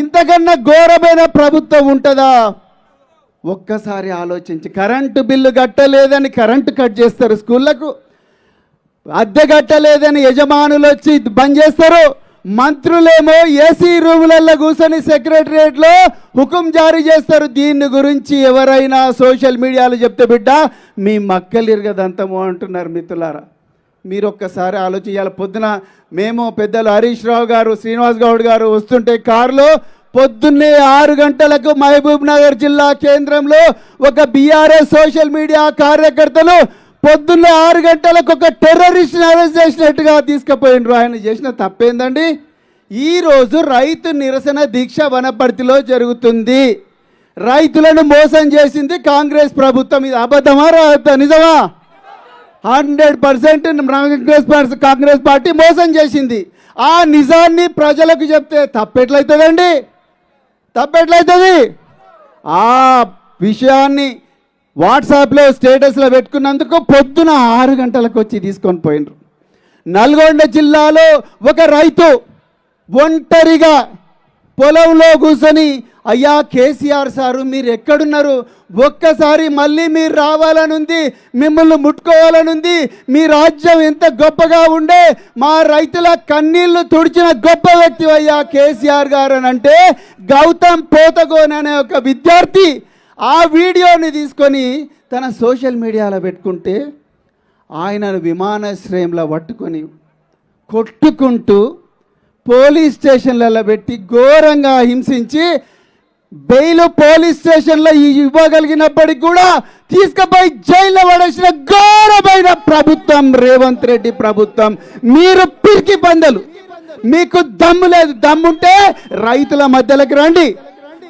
ఇంతకన్నా ఘోరమైన ప్రభుత్వం ఉంటుందా? ఒక్కసారి ఆలోచించి కరెంటు బిల్లు కట్టలేదని కరెంటు కట్ చేస్తారు స్కూళ్ళకు. అద్దె కట్టలేదని యజమానులు వచ్చి బంద్ చేస్తారు. మంత్రులేమో ఏసీ రూములలో కూర్చొని సెక్రటరియట్లో హుకుం జారీ చేస్తారు. దీని గురించి ఎవరైనా సోషల్ మీడియాలో చెప్తే బిడ్డ మీ మక్కలు ఇరగదంతము అంటున్నారు మిత్రులారా. మీరు ఒక్కసారి ఆలోచించాలి పొద్దున మేము పెద్దలు హరీష్ రావు గారు శ్రీనివాస్ గౌడ్ గారు వస్తుంటే కారులో పొద్దున్నే ఆరు గంటలకు మహబూబ్ నగర్ జిల్లా కేంద్రంలో ఒక బీఆర్ఎస్ సోషల్ మీడియా కార్యకర్తలు పొద్దున్నే ఆరు గంటలకు ఒక టెర్రరిస్ట్ని అరెస్ట్ చేసినట్టుగా తీసుకుపోయిండ్రు ఆయన చేసిన తప్పేందండి? ఈరోజు రైతు నిరసన దీక్ష వనపర్తిలో జరుగుతుంది. రైతులను మోసం చేసింది కాంగ్రెస్ ప్రభుత్వం. ఇది అబద్ధమా? రా- నిజమా? Hundred percent Congress party- Congress party మోసం చేసింది. ఆ నిజాన్ని ప్రజలకు చెప్తే తప్పెట్లయితుందండి? తప్పెట్లయితుంది? ఆ విషయాన్ని వాట్సాప్లో స్టేటస్లో పెట్టుకున్నందుకు పొద్దున ఆరు గంటలకు వచ్చి తీసుకొని పోయినరు నల్గొండ జిల్లాలో ఒక రైతు ఒంటరిగా పొలంలో కూర్చొని అయ్యా కేసీఆర్ సారు మీరు ఎక్కడున్నారు? ఒక్కసారి మళ్ళీ మీరు రావాలనుంది మిమ్మల్ని ముట్టుకోవాలనుంది మీ రాజ్యం ఎంత గొప్పగా ఉండే మా రైతుల కన్నీళ్ళు తుడిచిన గొప్ప వ్యక్తి అయ్యా కేసీఆర్ గారు అని అంటే గౌతమ్ పోతగోన్ అనే ఒక విద్యార్థి. ఆ వీడియోని తీసుకొని తన సోషల్ మీడియాలో పెట్టుకుంటే ఆయనను విమానాశ్రయంలో పట్టుకొని కొట్టుకుంటూ పోలీస్ స్టేషన్లలో పెట్టి ఘోరంగా హింసించి బెయిల్ పోలీస్ స్టేషన్లో ఇవ్వగలిగినప్పటికి కూడా తీసుకుపోయి జైల్లో పడేసిన ఘోరమైన ప్రభుత్వం రేవంత్ రెడ్డి ప్రభుత్వం. మీరు పిరికి పందలు. మీకు దమ్ము లేదు. దమ్ముంటే రైతుల మధ్యలోకి రండి.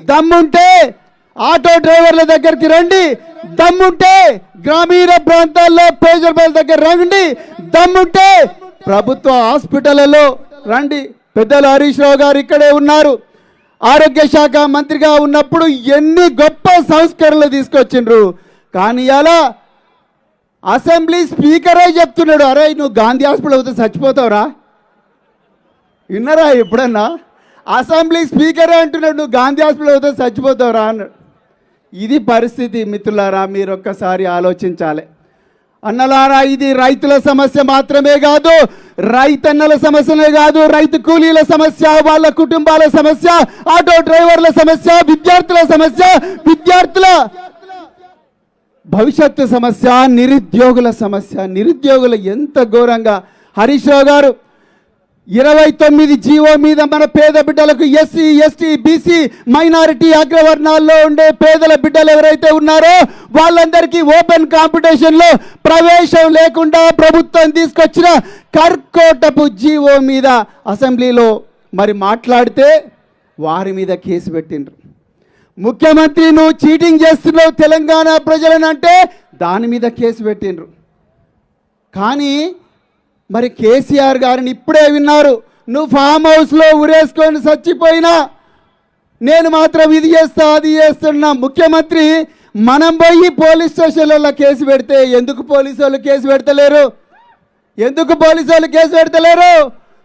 దమ్ముంటే ఆటో డ్రైవర్ల దగ్గరికి రండి. దమ్ముంటే గ్రామీణ ప్రాంతాల్లో పేదల దగ్గర రండి. దమ్ముంటే ప్రభుత్వ హాస్పిటళ్ళలో రండి. పెద్దలు హరీష్ రావు గారు ఇక్కడే ఉన్నారు. ఆరోగ్య శాఖ మంత్రిగా ఉన్నప్పుడు ఎన్ని గొప్ప సంస్కరణలు తీసుకొచ్చిండ్రు. కానీ అలా అసెంబ్లీ స్పీకరే చెప్తున్నాడు అరే నువ్వు గాంధీ హాస్పిటల్ అవుతే చచ్చిపోతావురా? విన్నరా ఎప్పుడన్నా? అసెంబ్లీ స్పీకరే అంటున్నాడు నువ్వు గాంధీ హాస్పిటల్ అవుతే చచ్చిపోతావురా అన్నాడు. ఇది పరిస్థితి మిత్రులారా మీరు ఒక్కసారి ఆలోచించాలి. అన్నలారా ఇది రైతుల సమస్య మాత్రమే కాదు రైతన్నల సమస్యనే కాదు రైతు కూలీల సమస్య వాళ్ళ కుటుంబాల సమస్య ఆటో డ్రైవర్ల సమస్య విద్యార్థుల సమస్య విద్యార్థుల భవిష్యత్తు సమస్య నిరుద్యోగుల సమస్య నిరుద్యోగులు ఎంత ఘోరంగా. హరీష్ రావు గారు ఇరవై తొమ్మిది జీవో మీద మన పేద బిడ్డలకు ఎస్సీ ఎస్టీ బీసీ మైనారిటీ అగ్రవర్ణాల్లో ఉండే పేదల బిడ్డలు ఎవరైతే ఉన్నారో వాళ్ళందరికీ ఓపెన్ కాంపిటీషన్లో ప్రవేశం లేకుండా ప్రభుత్వం తీసుకొచ్చిన కర్కోటపు జీవో మీద అసెంబ్లీలో మరి మాట్లాడితే వారి మీద కేసు పెట్టిండ్రు. ముఖ్యమంత్రి నువ్వు చీటింగ్ చేస్తున్నావు తెలంగాణ ప్రజలను అంటే దాని మీద కేసు పెట్టిండ్రు. కానీ మరి కేసీఆర్ గారిని ఇప్పుడే విన్నారు. నువ్వు ఫామ్ హౌస్లో ఉరేసుకొని చచ్చిపోయినా నేను మాత్రం ఇది చేస్తా అది చేస్తున్నా. ముఖ్యమంత్రి మనం పోయి పోలీస్ స్టేషన్లలో కేసు పెడితే ఎందుకు పోలీసు వాళ్ళు కేసు పెడతలేరు? ఎందుకు పోలీసు వాళ్ళు కేసు పెడతలేరు?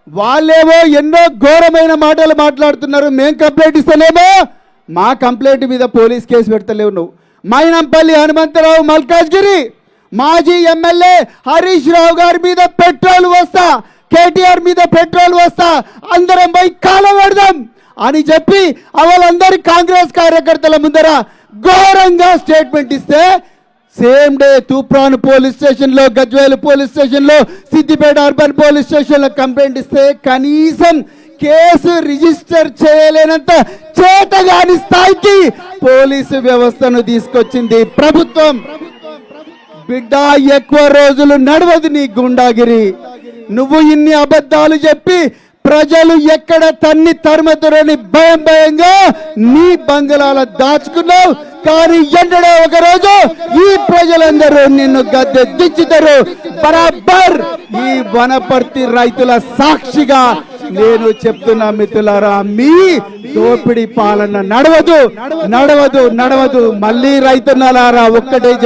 వాళ్ళేమో ఎన్నో ఘోరమైన మాటలు మాట్లాడుతున్నారు. మేం కంప్లైంట్ ఇస్తలేమో? మా కంప్లైంట్ మీద పోలీస్ కేసు పెడతలేవు నువ్వు. మైనంపల్లి హనుమంతరావు మల్కాజ్గిరి మాజీ ఎమ్మెల్యే హరీష్ రావు గారి మీద పెట్రోల్ వస్తా కేటీఆర్ మీద పెట్రోల్ వస్తా అందరం పోయి కాలం పెడదాం అని చెప్పి వాళ్ళందరి కాంగ్రెస్ కార్యకర్తల ముందర ఘోరంగా స్టేట్మెంట్ ఇస్తే సేమ్ డే తూప్రాన్ పోలీస్ స్టేషన్లో గజ్వేల్ పోలీస్ స్టేషన్లో సిద్దిపేట అర్బన్ పోలీస్ స్టేషన్లో కంప్లైంట్ ఇస్తే కనీసం కేసు రిజిస్టర్ చేయలేనంత చేతగాని స్థాయికి పోలీసు వ్యవస్థను తీసుకొచ్చింది ప్రభుత్వం. బిడ్డ ఎక్కువ రోజులు నడవదు నీ గుండాగిరి. నువ్వు ఇన్ని అబద్ధాలు చెప్పి ప్రజలు ఎక్కడ తన్ని తరుమతురని భయం భయంగా నీ బంగళాల దాచుకున్నావు. కానీ ఎండడో ఒక రోజు ఈ ప్రజలందరూ నిన్ను గద్దె దించుతారు బరాబర్ ఈ వనపర్తి రైతుల సాక్షిగా నేను చెప్తున్నా మిత్రులారా మీ దోపిడి పాలన నడవదు. నడవదు నడవదు. మళ్ళీ రైతున్నలారా ఒక్కటే